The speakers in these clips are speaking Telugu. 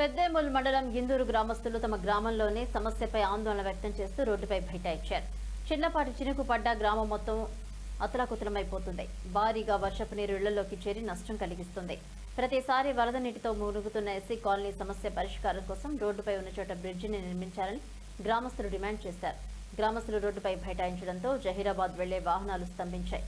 పెద్దేముల్ మండలం గిందూరు గ్రామస్తులు తమ గ్రామంలోనే సమస్యపై ఆందోళన వ్యక్తం చేస్తూ రోడ్డుపై బైఠాయించారు చిన్నపాటి చినుకు పడ్డ గ్రామం మొత్తం అతలాకుతలమైపోతుంది. భారీగా వర్షపు నీరు ఇళ్ళలోకి చేరి నష్టం కలిగిస్తుంది. ప్రతిసారి వరద నీటితో మునుగుతున్న ఎస్సీ కాలనీ సమస్య పరిష్కారం కోసం రోడ్డుపై ఉన్న చోట బ్రిడ్జిని నిర్మించాలని గ్రామస్తులు డిమాండ్ చేశారు. గ్రామస్తులు రోడ్డుపై బైఠాయించడంతో జహీరాబాద్ వెళ్ళే వాహనాలు స్తంభించాయి.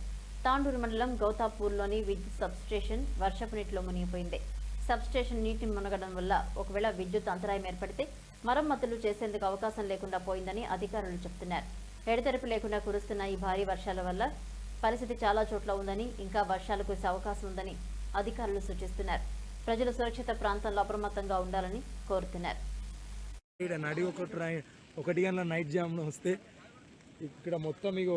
తాండూరు మండలం గౌతాపూర్లోని విద్యుత్ సబ్స్టేషన్ వర్షపు నీటిలో మునిగిపోయింది. సబ్స్టేషన్ నీటి మునగడం వల్ల ఒకవేళ విద్యుత్ అంతరాయం ఏర్పడితే మరమ్మతులు చేసేందుకు అవకాశం లేకుండా పోయిందని అధికారులు చెబుతున్నారు ఎడతెరపు లేకుండా కురుస్తున్న ఈ భారీ వర్షాల వల్ల పరిస్థితి చాలా చోట్ల ఉందని ఇంకా వర్షాలు కురిసే అవకాశం ఉందని అధికారులు సూచిస్తున్నారు. ప్రజలు సురక్షిత ప్రాంతంలో అప్రమత్తంగా ఉండాలని కోరుతున్నారు. ఇక్కడ నడి ఒకటి గంటల నైట్ జామ్లో వస్తే ఇక్కడ మొత్తం ఇగో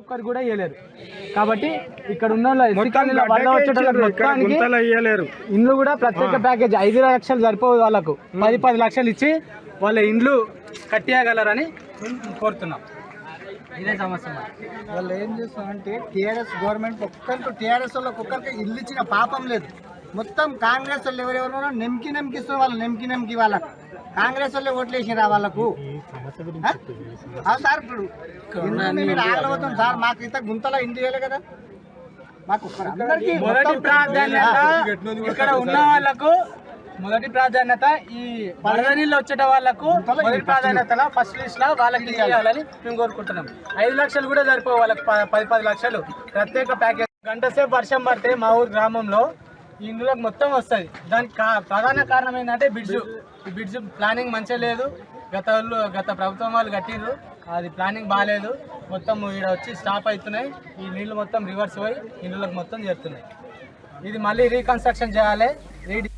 ఒక్కరు కూడా ఇవ్వలేరు కాబట్టి ఇక్కడ ఉన్న మొత్తానికి ఇండ్లు కూడా ప్రత్యేక ప్యాకేజ్. ఐదు లక్షలు సరిపోవు వాళ్ళకు. పది పది లక్షలు ఇచ్చి వాళ్ళ ఇండ్లు కట్టేయగలరని కోరుతున్నాం. ఇదే సమస్య. వాళ్ళు ఏం చేస్తామంటే టీఆర్ఎస్ గవర్నమెంట్ ఒక్కరికి టీఆర్ఎస్ వాళ్ళకి ఒక్కరికి ఇల్లు ఇచ్చిన పాపం లేదు. మొత్తం కాంగ్రెస్ వాళ్ళు ఎవరెవరో నెమ్కి నెమ్కి ఇస్తున్నారు వాళ్ళు నెమ్కి నెమ్కి వాళ్ళకు. కాంగ్రెస్ వాళ్ళే ఓట్లు వేసిరా వాళ్ళకు సార్? ఇప్పుడు మీరు ఆగలవుతాం సార్? మాకు ఇంత గుంతలో ఇంటి వేయలే కదా. మాకు అందరికీ మొదటి ప్రాధాన్యత ఇక్కడ ఉన్న వాళ్ళకు మొదటి ప్రాధాన్యత ఈ నీళ్ళు వచ్చేట వాళ్ళకు మొదటి ప్రాధాన్యత ఫస్ట్ లిస్ట్లో వాళ్ళకి ఇవ్వాలని మేము కోరుకుంటున్నాం. ఐదు లక్షలు కూడా సరిపోవు వాళ్ళకి పది పది లక్షలు. ప్రత్యేక ప్యాకేజ్. గంట సేపు వర్షం పడితే మా ఊరు గ్రామంలో ఈ ఇండ్లకు మొత్తం వస్తుంది. దానికి కా- ప్రధాన కారణం ఏంటంటే బ్రిడ్జ్ ఈ బ్రిడ్జ్ ప్లానింగ్ మంచిగా లేదు. గత వాళ్ళు గత ప్రభుత్వం వాళ్ళు కట్టిర్రు. అది ప్లానింగ్ బాగాలేదు. మొత్తం ఇక్కడ వచ్చి స్టాప్ అవుతున్నాయి. ఈ నీళ్ళు మొత్తం రివర్స్ పోయి ఇండ్లకు మొత్తం చేరుతున్నాయి. ఇది మళ్ళీ రీకన్స్ట్రక్షన్ చేయాలి. రీ